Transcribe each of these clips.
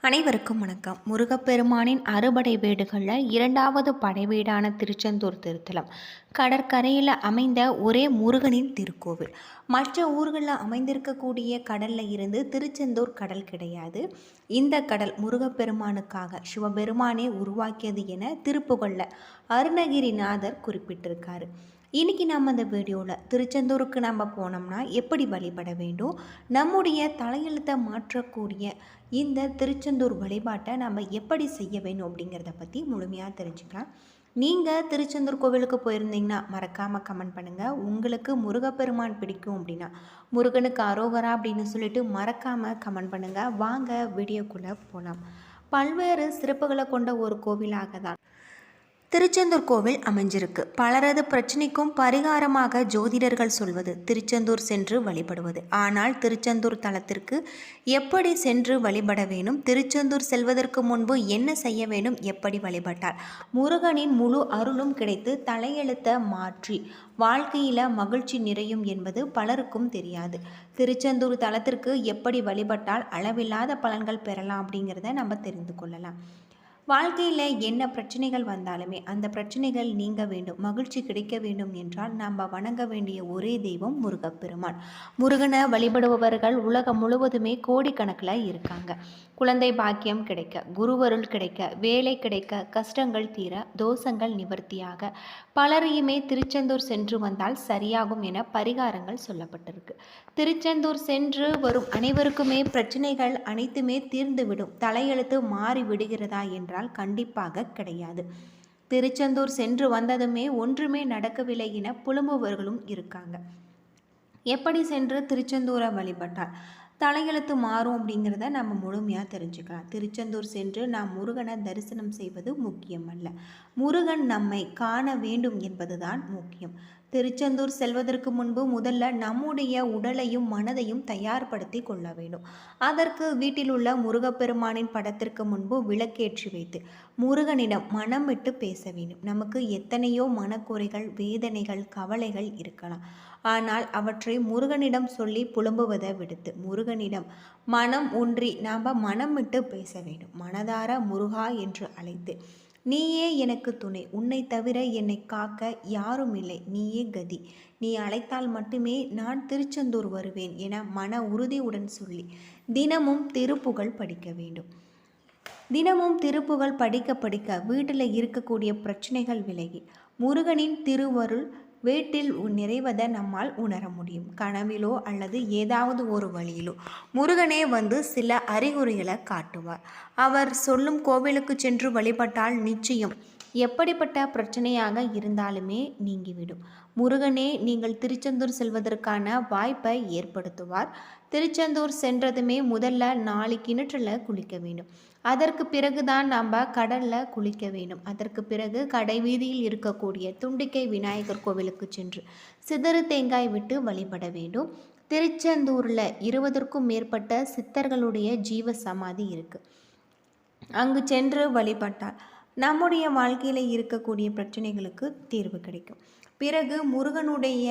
அனைவருக்கும் வணக்கம். முருகப்பெருமானின் அறுபடை வீடுகளில் இரண்டாவது படை வீடான திருச்செந்தூர் திருத்தலம். கடற்கரையில் அமைந்த ஒரே முருகனின் திருக்கோவில். மற்ற ஊர்களில் அமைந்திருக்கக்கூடிய கடலில் இருந்து திருச்செந்தூர் கடல் கிடையாது. இந்த கடல் முருகப்பெருமானுக்காக சிவபெருமானே உருவாக்கியது என திருப்புகழில் அருணகிரிநாதர் குறிப்பிட்டிருக்காரு. இன்றைக்கி நம்ம இந்த வீடியோவில் திருச்செந்தூருக்கு நம்ம போனோம்னா எப்படி வழிபட வேண்டும்? நம்முடைய தலையெழுத்தை மாற்றக்கூடிய இந்த திருச்செந்தூர் வழிபாட்டை நம்ம எப்படி செய்ய வேணும் அப்படிங்கிறத பற்றி முழுமையாக தெரிஞ்சுக்கலாம். நீங்கள் திருச்செந்தூர் கோவிலுக்கு போயிருந்தீங்கன்னா மறக்காமல் கமெண்ட் பண்ணுங்கள் உங்களுக்கு முருகப்பெருமான் பிடிக்கும் அப்படின்னா முருகனுக்கு அரோகரா அப்படின்னு சொல்லிட்டு மறக்காமல் கமெண்ட் பண்ணுங்கள் வாங்க வீடியோக்குள்ளே போகலாம் பல்வேறு சிறப்புகளை கொண்ட ஒரு கோவிலாக தான் திருச்செந்தூர் கோவில் அமைஞ்சிருக்கு. பலரது பிரச்சனைக்கும் பரிகாரமாக ஜோதிடர்கள் சொல்வது திருச்செந்தூர் சென்று வழிபடுவது. ஆனால் திருச்செந்தூர் தலத்திற்கு எப்படி சென்று வழிபட வேணும்? திருச்செந்தூர் செல்வதற்கு முன்பு என்ன செய்ய வேண்டும்? எப்படி வழிபட்டால் முருகனின் முழு அருளும் கிடைத்து தலையெழுத்த மாற்றி வாழ்க்கையில் மகிழ்ச்சி நிறையும் என்பது பலருக்கும் தெரியாது. திருச்செந்தூர் தலத்திற்கு எப்படி வழிபட்டால் அளவில்லாத பலன்கள் பெறலாம் அப்படிங்கிறத நம்ம தெரிந்து கொள்ளலாம். வாழ்க்கையில் என்ன பிரச்சனைகள் வந்தாலுமே அந்த பிரச்சனைகள் நீங்க வேண்டும் மகிழ்ச்சி கிடைக்க வேண்டும் என்றால் நாம் வணங்க வேண்டிய ஒரே தெய்வம் முருகப்பெருமான். முருகனை வழிபடுபவர்கள் உலகம் முழுவதுமே கோடிக்கணக்கில் இருக்காங்க. குழந்தை பாக்கியம் கிடைக்க குருவருள் கிடைக்க வேலை கிடைக்க கஷ்டங்கள் தீர தோஷங்கள் நிவர்த்தியாக பலரையுமே திருச்செந்தூர் சென்று வந்தால் சரியாகும் என பரிகாரங்கள் சொல்லப்பட்டிருக்கு. திருச்செந்தூர் சென்று வரும் அனைவருக்குமே பிரச்சனைகள் அனைத்துமே தீர்ந்துவிடும். தலையெழுத்து மாறி விடுகிறதா என்றால் கண்டிப்பாக கிடையாது. திருச்செந்தூர் சென்று வந்ததுமே ஒன்றுமே நடக்கவில்லை என புலம்புவர்களும் இருக்காங்க. எப்படி சென்று திருச்செந்தூரை வழிபட்டால்? தலையெழுத்து மாறும் அப்படிங்கிறத நம்ம முழுமையாக தெரிஞ்சுக்கலாம். திருச்செந்தூர் சென்று நாம் முருகனை தரிசனம் செய்வது முக்கியம் அல்ல முருகன் நம்மை காண வேண்டும் என்பதுதான் முக்கியம். திருச்செந்தூர் செல்வதற்கு முன்பு முதல்ல நம்முடைய உடலையும் மனதையும் தயார்படுத்தி கொள்ள வேண்டும். அதற்கு வீட்டில் உள்ள முருகப்பெருமானின் படத்திற்கு முன்பு விளக்கேற்றி வைத்து முருகனிடம் மனம் விட்டு பேச வேண்டும். நமக்கு எத்தனையோ மனக்குறைகள் வேதனைகள் கவலைகள் இருக்கலாம். ஆனால் அவற்றை முருகனிடம் சொல்லி புலம்புவதை விடுத்து முருகனிடம் மனம் ஒன்றி நாம் மனம் விட்டு பேச வேண்டும். மனதார முருகா என்று அழைத்து நீயே எனக்கு துணை. உன்னை தவிர என்னை காக்க யாரும் இல்லை. நீயே கதி. நீ அழைத்தால் மட்டுமே நான் திருச்செந்தூர் வருவேன் என மன உறுதியுடன் சொல்லி தினமும் திருப்புகழ் படிக்க வேண்டும். தினமும் திருப்புகழ் படிக்க படிக்க வீட்டில் இருக்கக்கூடிய பிரச்சனைகள் விலகி முருகனின் திருவருள் வீட்டில் நிறைவதை நம்மால் உணர முடியும். கனவிலோ அல்லது ஏதாவது ஒரு வழியிலோ. முருகனே வந்து சில அறிகுறிகளை காட்டுவார். அவர் சொல்லும் கோவிலுக்கு சென்று வழிபட்டால் நிச்சயம் எப்படிப்பட்ட பிரச்சனையாக இருந்தாலுமே நீங்கிவிடும். முருகனே நீங்கள் திருச்செந்தூர் செல்வதற்கான வாய்ப்பை ஏற்படுத்துவார். திருச்செந்தூர் சென்றதுமே முதல்ல நாலு கிணற்றில் குளிக்க வேண்டும். அதற்கு பிறகுதான் நம்ம கடலில் குளிக்க வேண்டும். அதற்கு பிறகு கடை வீதியில் இருக்கக்கூடிய துண்டிக்கை விநாயகர் கோவிலுக்கு சென்று சிதறு தேங்காய் விட்டு வழிபட வேண்டும். திருச்செந்தூரில் இருபதற்கும் மேற்பட்ட சித்தர்களுடைய ஜீவ சமாதி இருக்குது அங்கு சென்று வழிபட்டால் நம்முடைய வாழ்க்கையில் இருக்கக்கூடிய பிரச்சனைகளுக்கு தீர்வு கிடைக்கும். பிறகு முருகனுடைய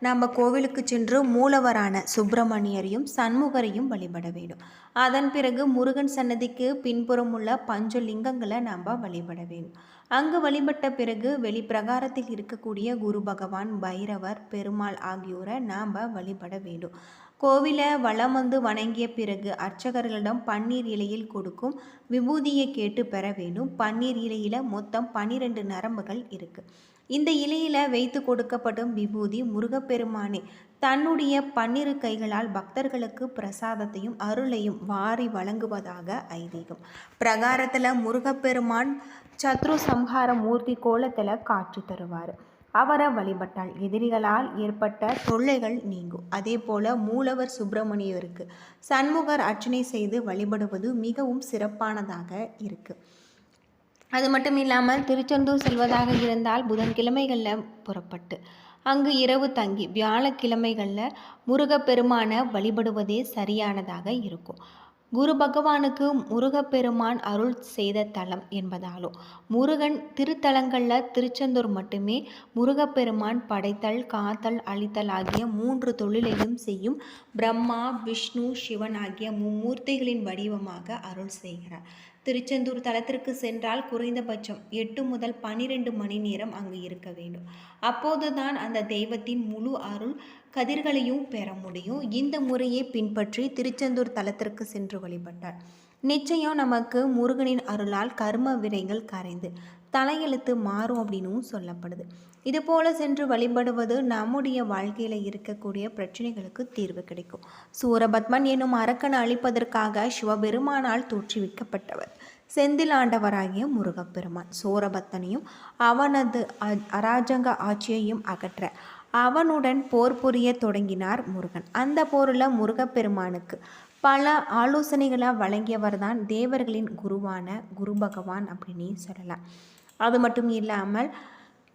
நம்ம கோவிலுக்கு சென்று மூலவரான சுப்பிரமணியரையும் சண்முகரையும் வழிபட வேண்டும். அதன் பிறகு முருகன் சன்னதிக்கு பின்புறம் உள்ள பஞ்சலிங்கங்களை நாம் வழிபட வேண்டும். அங்கு வழிபட்ட பிறகு வெளிப்பிரகாரத்தில் இருக்கக்கூடிய குரு பகவான் பைரவர் பெருமாள் ஆகியோரை நாம் வழிபட வேண்டும். கோவிலை வளம் வந்து வணங்கிய பிறகு அர்ச்சகர்களிடம் பன்னீர் இலையில் கொடுக்கும் விபூதியை கேட்டு பெற வேண்டும். பன்னீர் இலையில் மொத்தம் பன்னிரெண்டு நரம்புகள் இருக்குது இந்த இலையில் வைத்து கொடுக்கப்படும் விபூதி முருகப்பெருமானே தன்னுடைய பன்னிரு கைகளால் பக்தர்களுக்கு பிரசாதத்தையும் அருளையும் வாரி வழங்குவதாக ஐதீகம். பிரகாரத்தில் முருகப்பெருமான் சத்ரு சம்ஹார மூர்த்தி கோலத்தில் காட்சி தருவார். அவரை வழிபட்டால் எதிரிகளால் ஏற்பட்ட தொல்லைகள் நீங்கும். அதே போல மூலவர் சுப்பிரமணியருக்கு சண்முகர் அர்ச்சனை செய்து வழிபடுவது மிகவும் சிறப்பானதாக இருக்குது அது மட்டும் இல்லாமல் திருச்செந்தூர் செல்வதாக இருந்தால் புதன்கிழமைகளில் புறப்பட்டு அங்கு இரவு தங்கி வியாழக்கிழமைகளில் முருகப்பெருமான வழிபடுவதே சரியானதாக இருக்கும். குரு பகவானுக்கு முருகப்பெருமான் அருள் செய்த தலம் என்பதாலும் முருகன் திருத்தலங்களில் திருச்செந்தூர் மட்டுமே முருகப்பெருமான் படைத்தல் காத்தல் அழித்தல் ஆகிய மூன்று தொழிலையும் செய்யும் பிரம்மா விஷ்ணு சிவன் ஆகிய மும்மூர்த்திகளின் வடிவமாக அருள் செய்கிறார். திருச்செந்தூர் தலத்திற்கு சென்றால் குறைந்தபட்சம் எட்டு முதல் பனிரெண்டு மணி நேரம் அங்கு இருக்க வேண்டும். அப்போதுதான் அந்த தெய்வத்தின் முழு அருள் கதிர்களையும் பெற முடியும். இந்த முறையை பின்பற்றி திருச்செந்தூர் தலத்திற்கு சென்று வழிபட்டார். நிச்சயம் நமக்கு முருகனின் அருளால் கர்ம விரைகள் கரைந்து தலையெழுத்து மாறும் அப்படின்னும் சொல்லப்படுது. இது போல சென்று வழிபடுவது நம்முடைய வாழ்க்கையில் இருக்கக்கூடிய பிரச்சனைகளுக்கு தீர்வு கிடைக்கும். சூரபத்மன் என்னும் அரக்கனை அழிப்பதற்காக சிவபெருமானால் தோற்றுவிக்கப்பட்டவர். செந்தில் ஆண்டவராகிய முருகப்பெருமான். சூரபத்தனையும் அவனது அராஜங்க ஆட்சியையும் அகற்ற அவனுடன் போர் புரிய தொடங்கினார் முருகன். அந்த போரில் முருகப்பெருமானுக்கு பல ஆலோசனைகளை வழங்கியவர் தான் தேவர்களின் குருவான குரு பகவான் அப்படின்னு சொல்லலாம். அது மட்டும் இல்லாமல்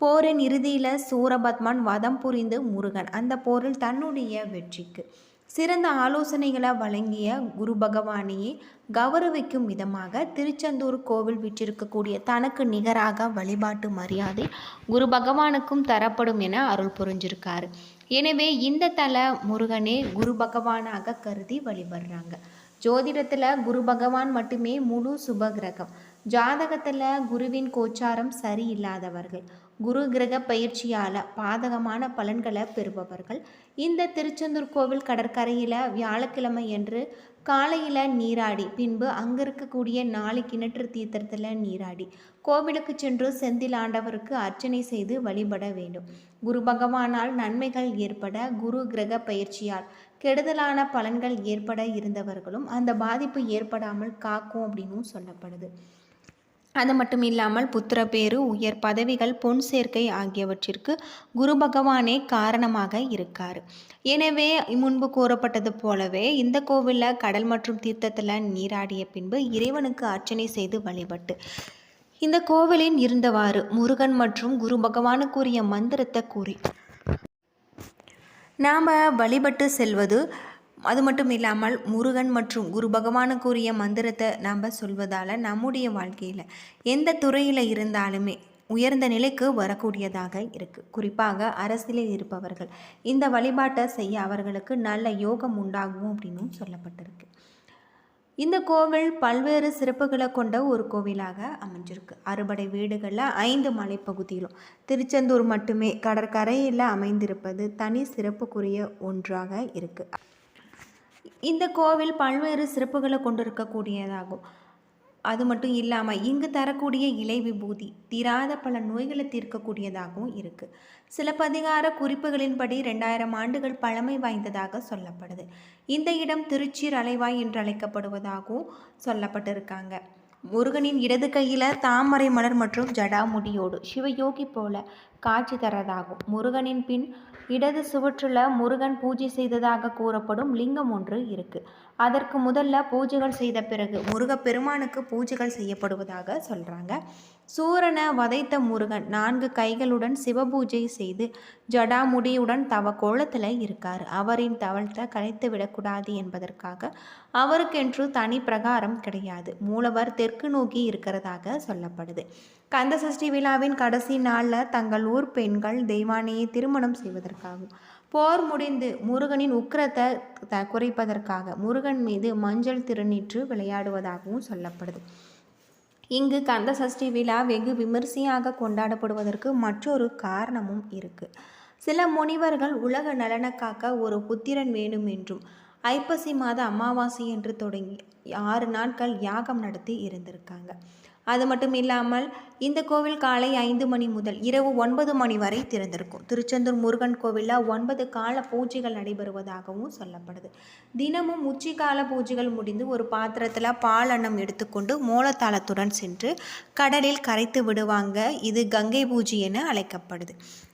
போரின் இறுதியில் சூரபத்மன் வதம் புரிந்து முருகன். அந்த போரில் தன்னுடைய வெற்றிக்கு சிறந்த ஆலோசனைகளை வழங்கிய குரு பகவானையே கௌரவிக்கும் விதமாக திருச்செந்தூர் கோவில் விற்றிருக்கக்கூடிய தனக்கு நிகராக வழிபாட்டு மரியாதை குரு பகவானுக்கும் தரப்படும் என அருள் புரிஞ்சிருக்காரு. எனவே இந்த தல முருகனே குரு பகவானாக கருதி வழிபடுறாங்க. ஜோதிடத்தில் குரு பகவான் மட்டுமே முழு சுப கிரகம். ஜாதகத்தில் குருவின் கோச்சாரம் சரியில்லாதவர்கள் குரு கிரக பயிற்சியால் பாதகமான பலன்களை பெறுபவர்கள். இந்த திருச்செந்தூர் கோவில் கடற்கரையில் வியாழக்கிழமை என்று காலையில் நீராடி பின்பு அங்கே இருக்கக்கூடிய நாலு கிணற்று தீர்த்தத்தில் நீராடி கோவிலுக்கு சென்று செந்தில் ஆண்டவருக்கு அர்ச்சனை செய்து வழிபட வேண்டும். குரு பகவானால் நன்மைகள் ஏற்பட குரு கிரக பயிற்சியால் கெடுதலான பலன்கள் ஏற்பட இருந்தவர்களும் அந்த பாதிப்பு ஏற்படாமல் காக்கும் அப்படின்னும் சொல்லப்படுது. அது மட்டும் இல்லாமல் புத்திரப்பேறு உயர் பதவிகள் பொன் சேர்க்கை ஆகியவற்றிற்கு குரு பகவானே காரணமாக இருக்கார். எனவே முன்பு கூறப்பட்டது போலவே இந்த கோவிலில் கடல் மற்றும் தீர்த்தத்தில் நீராடிய பின்பு இறைவனுக்கு அர்ச்சனை செய்து வழிபட்டு இந்த கோவிலின் இருந்தவாறு முருகன் மற்றும் குரு பகவானுக்குரிய மந்திரத்தை கூறி நாம் வழிபட்டு செல்வது அது மட்டும் இல்லாமல் முருகன் மற்றும் குரு பகவானுக்குரிய மந்திரத்தை நாம் சொல்வதால் நம்முடைய வாழ்க்கையில் எந்த துறையில் இருந்தாலுமே உயர்ந்த நிலைக்கு வரக்கூடியதாக இருக்குது குறிப்பாக அரசியலில் இருப்பவர்கள். இந்த வழிபாட்டை செய்ய அவர்களுக்கு நல்ல யோகம் உண்டாகும் அப்படின்னும் சொல்லப்பட்டிருக்கு. இந்த கோவில் பல்வேறு சிறப்புகளை கொண்ட ஒரு கோவிலாக அமைஞ்சிருக்கு. அறுபடை வீடுகளில் ஐந்து மலைப்பகுதியிலும் திருச்செந்தூர் மட்டுமே கடற்கரையில் அமைந்திருப்பது தனி சிறப்புக்குரிய ஒன்றாக இருக்குது இந்த கோவில் பல்வேறு சிறப்புகளை கொண்டிருக்கக்கூடியதாகும். அது மட்டும் இல்லாமல் இங்கு தரக்கூடிய இலை விபூதி தீராத பல நோய்களை தீர்க்கக்கூடியதாகவும் இருக்குது சிலப்பதிகார குறிப்புகளின்படி ரெண்டாயிரம் ஆண்டுகள் பழமை வாய்ந்ததாக சொல்லப்படுது. இந்த இடம் திருச்சி அலைவாய் என்று அழைக்கப்படுவதாகவும் சொல்லப்பட்டிருக்காங்க. முருகனின் இடது கையில் தாமரை மலர் மற்றும் ஜடாமுடியோடு சிவயோகி போல காட்சி தரதாகும். முருகனின் பின் இடது சுவற்றில் முருகன் பூஜை செய்ததாக கூறப்படும் லிங்கம் ஒன்று இருக்கு. அதற்கு முதல்ல பூஜைகள் செய்த பிறகு முருகப்பெருமானுக்கு பூஜைகள் செய்யப்படுவதாக சொல்கிறாங்க சூரனை வதைத்த முருகன் நான்கு கைகளுடன் சிவபூஜை செய்து ஜடாமுடியுடன் தவ கோலத்தில் இருக்கார். அவரின் தவழ்த்த கலைத்து விடக்கூடாது என்பதற்காக அவருக்கென்று தனி பிரகாரம் கிடையாது. மூலவர் தெற்கு நோக்கி இருக்கிறதாக சொல்லப்படுது. கந்த சஷ்டி விழாவின் கடைசி நாளில் தங்கள் ஊர் பெண்கள் தெய்வானையை திருமணம் செய்வதற்காகும் போர் முடிந்து முருகனின் உக்கிரத்தை த குறைப்பதற்காக முருகன் மீது மஞ்சள் திருநீற்று விளையாடுவதாகவும் சொல்லப்படுது. இங்கு கந்த சஷ்டி விழா வெகு விமர்சையாக கொண்டாடப்படுவதற்கு மற்றொரு காரணமும் இருக்குது சில முனிவர்கள் உலக நலனக்காக்க ஒரு புத்திரன் வேண்டும் என்றும் ஐப்பசி மாத அமாவாசை என்று தொடங்கி ஆறு நாட்கள் யாகம் நடத்தி இருந்திருக்காங்க. அது மட்டும் இல்லாமல் இந்த கோவில் காலை ஐந்து மணி முதல் இரவு ஒன்பது மணி வரை திறந்திருக்கும். திருச்செந்தூர் முருகன் கோவிலில் ஒன்பது கால பூஜைகள் நடைபெறுவதாகவும் சொல்லப்படுது. தினமும் உச்சிக்கால பூஜைகள் முடிந்து ஒரு பாத்திரத்தில் பால் அன்னம் எடுத்துக்கொண்டு மூலத்தாளத்துடன் சென்று கடலில் கரைத்து விடுவாங்க. இது கங்கை பூஜை என அழைக்கப்படுது.